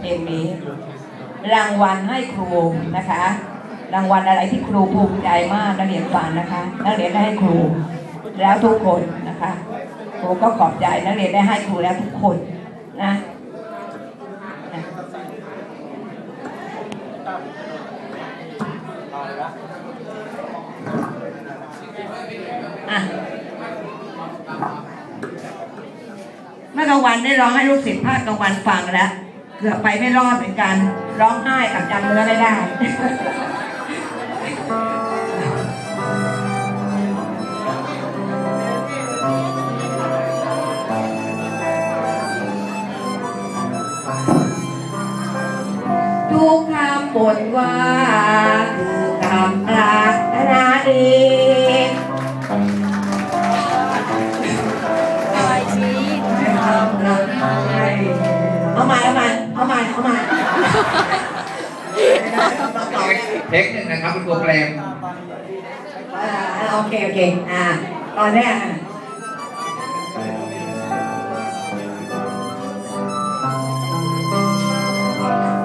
เพลงนี้ รางวัลให้ครูนะคะ รางวัลอะไรที่ครูภูมิใจมากนักเรียนฟังนะคะนักเรียนได้ให้ครู แล้วทุกคนนะคะครูก็ขอบใจนักเรียนได้ให้ครูแล้วทุกคนนะนะเมื่อกลางวันได้ร้องให้ลูกศิษย์ภาคกลางวันฟังแล้ว เกือบไปไม่รอดเหมือนกัน ร้องไห้กับจำเนื้อไม่ได้ทุกคำบทว่าคือคำปรารถนาดีเอาใหม่เอาใหม่ เอาใหม่เอาใหม่เทคหนึ่งนะครับคุณโปรแกรมอ่าโอเคโอเคอ่าตอนเนี้ย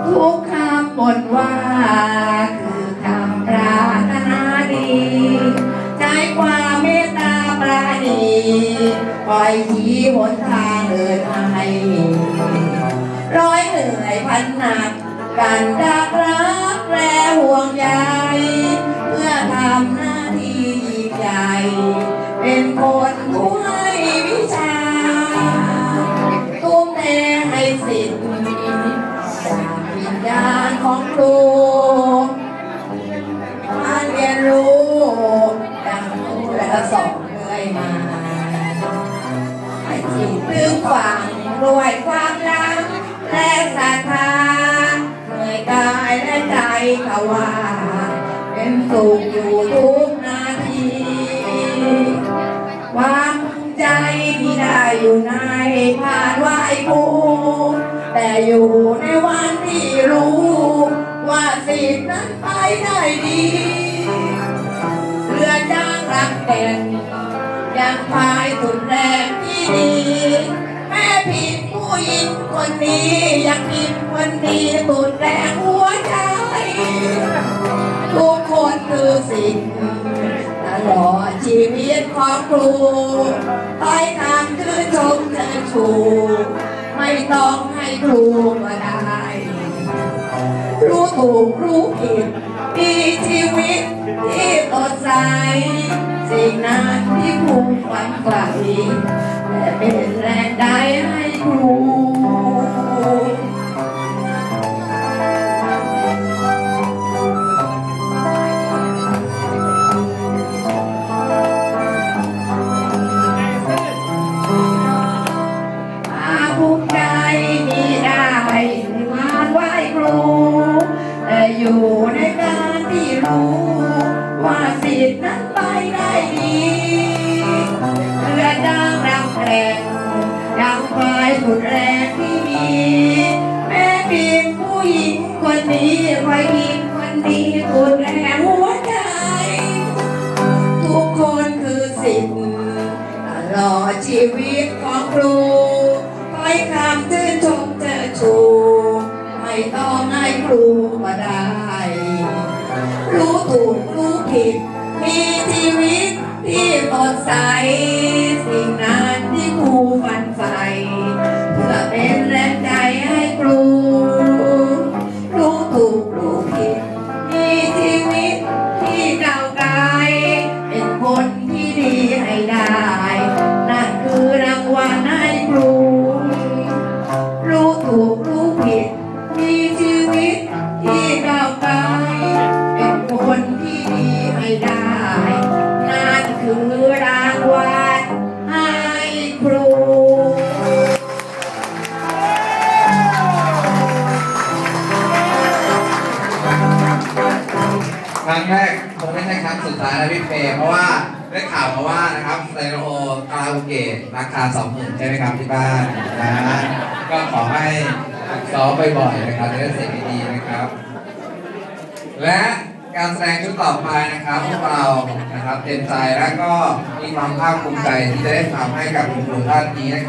ทุกคำบทว่าคือคำปรารถนาดีใจความเมตตาปราณีคอยชี้หนทางเดินให้ ร้อยเหนื่อยพันหนัก กันจากรักและห่วงใยเพื่อทำหน้าที่ยิ่งใหญ่เป็นคนผู้ให้วิชาทุ่มเทให้สิทธิ์จากวิญญาณของครูมาเรียนรู้ดังครูและสอนเรื่อยมาให้จิตถึงฝังด้วยความ และใจขาว่าเป็นสุขอยู่ทุกนาทีความใจที่ได้อยู่ในผ่านไหวครูแต่อยู่ในวันที่รู้ ว่าสิทธิ์นั้นไปได้ดีเรือจ้างรักแก่นยังพายสุดแรงที่ดีแม่พิมพ์ผู้หญิงคนนี้ยังพิมพ์คนดีสุดแรงหั คือสิ่งตลอดชีวิตของครูคอยทำคือชมเชิญชูไม่ต้องให้ครูมาได้รู้ถูกรู้ผิดมีชีวิตที่สดใสสิ่งนั้นที่ครูฝันใฝ่และเป็น อยู่ในการที่รู้ ว่าสิทธิ์นั้นไปได้ดีเรือจ้างรำแข่งยังคอยสุดแรงที่มี แม่พิมผู้หญิงคนนี้คอยพิมคนดีสุดแรงหัวใจ ทุกคนคือสิทธิ์ตลอดชีวิตของครูคอยคำชื่นชมเจอชู ไม่ต้องให้ครู ผิด มีชีวิตที่สดใส ได้ นั่นคือรางวัลให้ครูครั้งแรกคงไม่ใช่ครั้งสุดท้ายนะพี่เฟย์เพราะว่าได้ข่าวมาว่านะครับไซโรคาราโอเกะราคาสองหมื่นใช่ไหมครับที่บ้านนะก็ขอให้ซ้อมบ่อยๆนะครับจะได้เสียงดีๆนะครับ และ การแสดงชุดต่อไปนะครับพวกเรานะครับเต็มใจและก็มีความภาคภูมิใจที่จะได้ทำให้กับคุณครูท่านนี้นะครับ